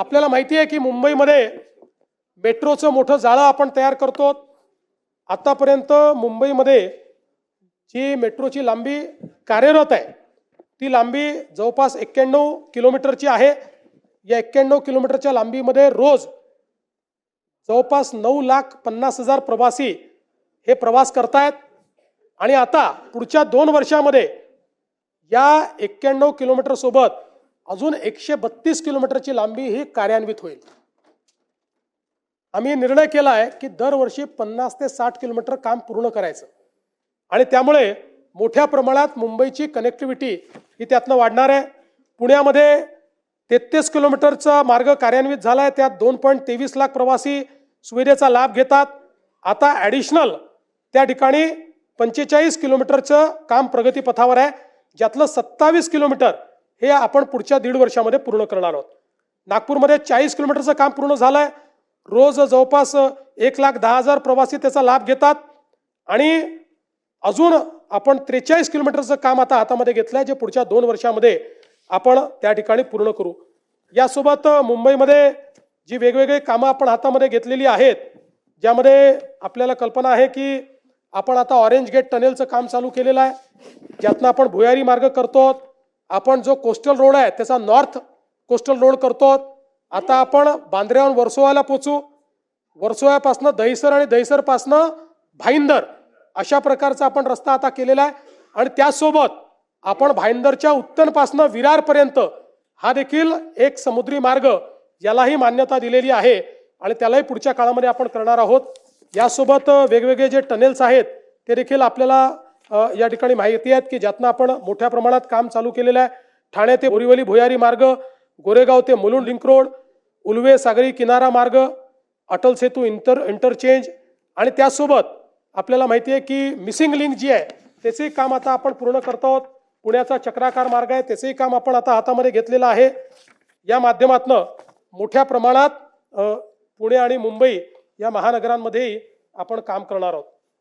आपल्याला माहिती आहे की मुंबईमध्ये मेट्रोचं मोठं जाळं आपण तयार करतो. आतापर्यंत मुंबईमध्ये जी मेट्रोची लांबी कार्यरत आहे ती लांबी जवळपास एक्क्याण्णव किलोमीटरची आहे. या एक्क्याण्णव किलोमीटरच्या लांबीमध्ये रोज जवळपास नऊ लाख पन्नास हजार प्रवासी हे प्रवास करतायत. आणि आता पुढच्या दोन वर्षामध्ये या एक्क्याण्णव किलोमीटरसोबत अजून एकशे बत्तीस किलोमीटरची लांबी ही कार्यान्वित होईल. आम्ही निर्णय केला आहे की दरवर्षी पन्नास ते साठ किलोमीटर काम पूर्ण करायचं. आणि त्यामुळे मोठ्या प्रमाणात मुंबईची कनेक्टिव्हिटी ही त्यातनं वाढणार आहे. पुण्यामध्ये तेहतीस किलोमीटरचा मार्ग कार्यान्वित झाला आहे त्यात दोन पॉईंट तेवीस लाख प्रवासी सुविधेचा लाभ घेतात. आता ॲडिशनल त्या ठिकाणी पंचेचाळीस किलोमीटरचं काम प्रगतीपथावर आहे. ज्यातलं सत्तावीस किलोमीटर हे आपण पुढच्या दीड वर्षामध्ये पूर्ण करणार आहोत. नागपूरमध्ये चाळीस किलोमीटरचं काम पूर्ण झालं आहे रोज जवळपास एक लाख दहा हजार प्रवासी त्याचा लाभ घेतात. आणि अजून आपण त्रेचाळीस किलोमीटरचं काम आता हातामध्ये घेतलं आहे जे पुढच्या दोन वर्षामध्ये आपण त्या ठिकाणी पूर्ण करू. यासोबत मुंबईमध्ये जी वेगवेगळी कामं आपण हातामध्ये घेतलेली आहेत ज्यामध्ये आपल्याला कल्पना आहे की आपण आता ऑरेंज गेट टनेलचं काम चालू केलेलं आहे. ज्यातनं आपण भुयारी मार्ग करतो आपण जो कोस्टल रोड आहे त्याचा नॉर्थ कोस्टल रोड करतो. आता आपण बांद्र्याहून वर्सोवाला पोचू. वर्सोव्यापासनं दहिसर आणि दहिसरपासनं भाईंदर अशा प्रकारचा आपण रस्ता आता केलेला आहे. आणि त्यासोबत आपण भाईंदरच्या उत्तरपासनं विरारपर्यंत हा देखील एक समुद्री मार्ग यालाही मान्यता दिलेली आहे. आणि त्यालाही पुढच्या काळामध्ये आपण करणार आहोत. यासोबत वेगवेगळे जे टनेल्स आहेत ते देखील आपल्याला या ठिकाणी माहिती आहेत की ज्यातनं आपण मोठ्या प्रमाणात काम चालू केलेलं आहे. ठाणे ते बोरिवली भुयारी मार्ग गोरेगाव ते मुलुंड लिंक रोड उलवे सागरी किनारा मार्ग अटल सेतू इंटर इंटरचेंज आणि त्यासोबत आपल्याला माहिती आहे की मिसिंग लिंक जी आहे त्याचंही काम आता आपण पूर्ण करत आहोत. पुण्याचा चक्राकार मार्ग आहे त्याचंही काम आपण आता हातामध्ये घेतलेलं आहे. या माध्यमातनं मोठ्या प्रमाणात पुणे आणि मुंबई या महानगरांमध्येही आपण काम करणार आहोत.